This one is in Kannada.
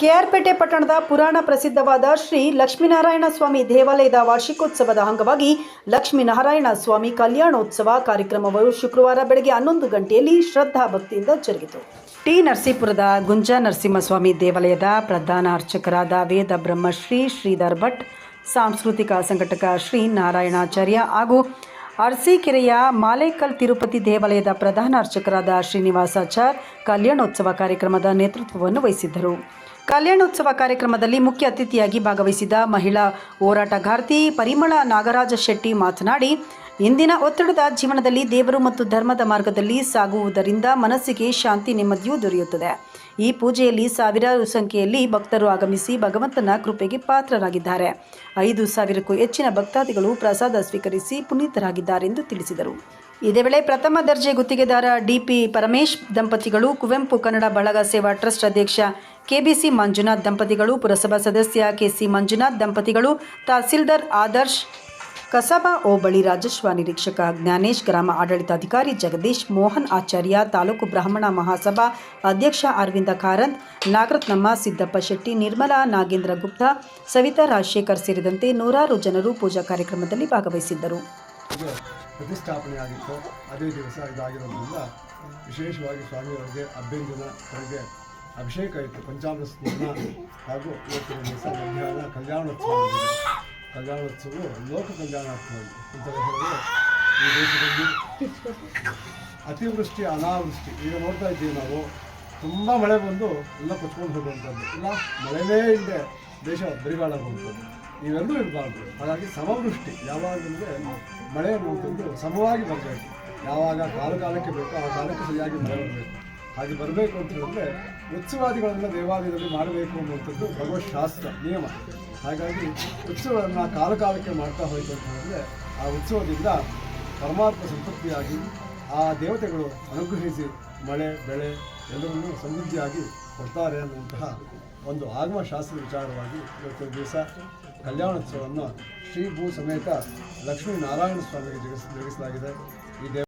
ಕೆಆರ್ಪೇಟೆ ಪಟ್ಟಣದ ಪುರಾಣ ಪ್ರಸಿದ್ಧವಾದ ಶ್ರೀ ಲಕ್ಷ್ಮೀನಾರಾಯಣ ಸ್ವಾಮಿ ದೇವಾಲಯದ ವಾರ್ಷಿಕೋತ್ಸವದ ಅಂಗವಾಗಿ ಲಕ್ಷ್ಮೀನಾರಾಯಣ ಸ್ವಾಮಿ ಕಲ್ಯಾಣೋತ್ಸವ ಕಾರ್ಯಕ್ರಮವು ಶುಕ್ರವಾರ ಬೆಳಗ್ಗೆ ಹನ್ನೊಂದು ಗಂಟೆಯಲ್ಲಿ ಶ್ರದ್ಧಾ ಭಕ್ತಿಯಿಂದ ಜರುಗಿತು. ಟಿ ನರಸೀಪುರದ ಗುಂಜ ನರಸಿಂಹಸ್ವಾಮಿ ದೇವಾಲಯದ ಪ್ರಧಾನ ಅರ್ಚಕರಾದ ವೇದ ಬ್ರಹ್ಮಶ್ರೀ ಶ್ರೀಧರ್ ಭಟ್, ಸಾಂಸ್ಕೃತಿಕ ಸಂಘಟಕ ಶ್ರೀ ನಾರಾಯಣಾಚಾರ್ಯ ಹಾಗೂ ಅರಸೀಕೆರೆಯ ಮಾಲೇಕಲ್ ತಿರುಪತಿ ದೇವಾಲಯದ ಪ್ರಧಾನ ಅರ್ಚಕರಾದ ಶ್ರೀನಿವಾಸಾಚಾರ್ ಕಲ್ಯಾಣೋತ್ಸವ ಕಾರ್ಯಕ್ರಮದ ನೇತೃತ್ವವನ್ನು ವಹಿಸಿದ್ದರು. ಕಲ್ಯಾಣೋತ್ಸವ ಕಾರ್ಯಕ್ರಮದಲ್ಲಿ ಮುಖ್ಯ ಅತಿಥಿಯಾಗಿ ಭಾಗವಹಿಸಿದ ಮಹಿಳಾ ಹೋರಾಟಗಾರ್ತಿ ಪರಿಮಳ ನಾಗರಾಜ ಶೆಟ್ಟಿ ಮಾತನಾಡಿ ಇಂದಿನ ಒತ್ತಡದ ಜೀವನದಲ್ಲಿ ದೇವರು ಮತ್ತು ಧರ್ಮದ ಮಾರ್ಗದಲ್ಲಿ ಸಾಗುವುದರಿಂದ ಮನಸ್ಸಿಗೆ ಶಾಂತಿ ನೆಮ್ಮದಿಯೂ ದೊರೆಯುತ್ತದೆ. ಈ ಪೂಜೆಯಲ್ಲಿ ಸಾವಿರಾರು ಸಂಖ್ಯೆಯಲ್ಲಿ ಭಕ್ತರು ಆಗಮಿಸಿ ಭಗವಂತನ ಕೃಪೆಗೆ ಪಾತ್ರರಾಗಿದ್ದಾರೆ. ಐದು ಸಾವಿರಕ್ಕೂ ಹೆಚ್ಚಿನ ಭಕ್ತಾದಿಗಳು ಪ್ರಸಾದ ಸ್ವೀಕರಿಸಿ ಪುನೀತರಾಗಿದ್ದಾರೆ ಎಂದು ತಿಳಿಸಿದರು. ಇದೇ ವೇಳೆ ಪ್ರಥಮ ದರ್ಜೆ ಗುತ್ತಿಗೆದಾರ ಡಿಪಿ ಪರಮೇಶ್ ದಂಪತಿಗಳು, ಕುವೆಂಪು ಕನ್ನಡ ಬಳಗ ಸೇವಾ ಟ್ರಸ್ಟ್ ಅಧ್ಯಕ್ಷ ಕೆಬಿಸಿ ಮಂಜುನಾಥ್ ದಂಪತಿಗಳು, ಪುರಸಭಾ ಸದಸ್ಯ ಕೆಸಿ ಮಂಜುನಾಥ್ ದಂಪತಿಗಳು, ತಹಸೀಲ್ದಾರ್ ಆದರ್ಶ್ ಕಸಬಾ ಓಬಳಿ ರಾಜಸ್ವ ನಿರೀಕ್ಷಕ ಜ್ಞಾನೇಶ್ ಗ್ರಾಮ ಆಡಳಿತಾಧಿಕಾರಿ ಜಗದೀಶ್ ಮೋಹನ್ ಆಚಾರ್ಯ ತಾಲೂಕು ಬ್ರಾಹ್ಮಣ ಮಹಾಸಭಾ ಅಧ್ಯಕ್ಷ ಅರವಿಂದ ಕಾರಂತ್, ನಾಗರತ್ನಮ್ಮ ಸಿದ್ದಪ್ಪ ಶೆಟ್ಟಿ, ನಿರ್ಮಲಾ ನಾಗೇಂದ್ರ ಗುಪ್ತಾ, ಸವಿತಾ ರಾಜಶೇಖರ್ ಸೇರಿದಂತೆ ನೂರಾರು ಜನರು ಪೂಜಾ ಕಾರ್ಯಕ್ರಮದಲ್ಲಿ ಭಾಗವಹಿಸಿದ್ದರು. ವಿಶೇಷವಾಗಿ ಸ್ವಾಮಿಯವರಿಗೆ ಅಭ್ಯಂಜನ ಅಭಿಷೇಕ ಇತ್ತು. ಪಂಚಾಮೃತ ಸ್ನಾನ ಹಾಗೂ ಇವತ್ತಿನ ದಿವಸ ಮಧ್ಯಾಹ್ನ ಕಲ್ಯಾಣೋತ್ಸವ. ಕಲ್ಯಾಣೋತ್ಸವವು ಲೋಕ ಕಲ್ಯಾಣ ಅಂತ ಈ ಅತಿವೃಷ್ಟಿ ಅನಾವೃಷ್ಟಿ ಈಗ ನೋಡ್ತಾ ಇದ್ದೀವಿ ನಾವು. ತುಂಬ ಮಳೆ ಬಂದು ಎಲ್ಲ ಕೊಚ್ಕೊಂಡು ಹೋಗುವಂಥದ್ದು. ಇಲ್ಲ ಮಳೆನೇ ಇಲ್ಲದೆ ದೇಶ ಬರಿಗಾಡಾಗುವಂಥದ್ದು ಇವೆಲ್ಲೂ ಇರಬಾರ್ದು. ಹಾಗಾಗಿ ಸಮವೃಷ್ಟಿ. ಯಾವಾಗ ಅಂದರೆ ಮಳೆ ಅನ್ನುವಂಥದ್ದು ಸಮವಾಗಿ ಬರಬೇಕು. ಯಾವಾಗ ಕಾಲ ಕಾಲಕ್ಕೆ ಬೇಕೋ ಆ ಕಾಲಕ್ಕೆ ಸರಿಯಾಗಿ ಮಳೆ ಬರಬೇಕು. ಹಾಗೆ ಬರಬೇಕು ಅಂತ ಹೇಳಿದ್ರೆ ಉತ್ಸವಾದಿಗಳನ್ನ ದೇವಾಲಯದಲ್ಲಿ ಮಾಡಬೇಕು ಅನ್ನುವಂಥದ್ದು ಭಗವತ್ ಶಾಸ್ತ್ರ ನಿಯಮ. ಹಾಗಾಗಿ ಉತ್ಸವಗಳನ್ನು ಕಾಲಕಾಲಕ್ಕೆ ಮಾಡ್ತಾ ಹೋಯಿತು ಅಂತ ಹೇಳಿದ್ರೆ ಆ ಉತ್ಸವದಿಂದ ಪರಮಾತ್ಮ ಸಂತೃಪ್ತಿಯಾಗಿ, ಆ ದೇವತೆಗಳು ಅನುಗ್ರಹಿಸಿ ಮಳೆ, ಬೆಳೆ ಎಲ್ಲವನ್ನೂ ಸಮೃದ್ಧಿಯಾಗಿ ಕೊಡ್ತಾರೆ ಅನ್ನುವಂತಹ ಒಂದು ಆಗಮ ಶಾಸ್ತ್ರದ ವಿಚಾರವಾಗಿ ಇವತ್ತು ದಿವಸ ಕಲ್ಯಾಣೋತ್ಸವವನ್ನು ಶ್ರೀ ಭೂ ಸಮೇತ ಲಕ್ಷ್ಮೀ ನಾರಾಯಣ ಸ್ವಾಮಿಗೆ ಜಗಿಸ್ ಜರುಗಿಸಲಾಗಿದೆ ಈ ದೇವ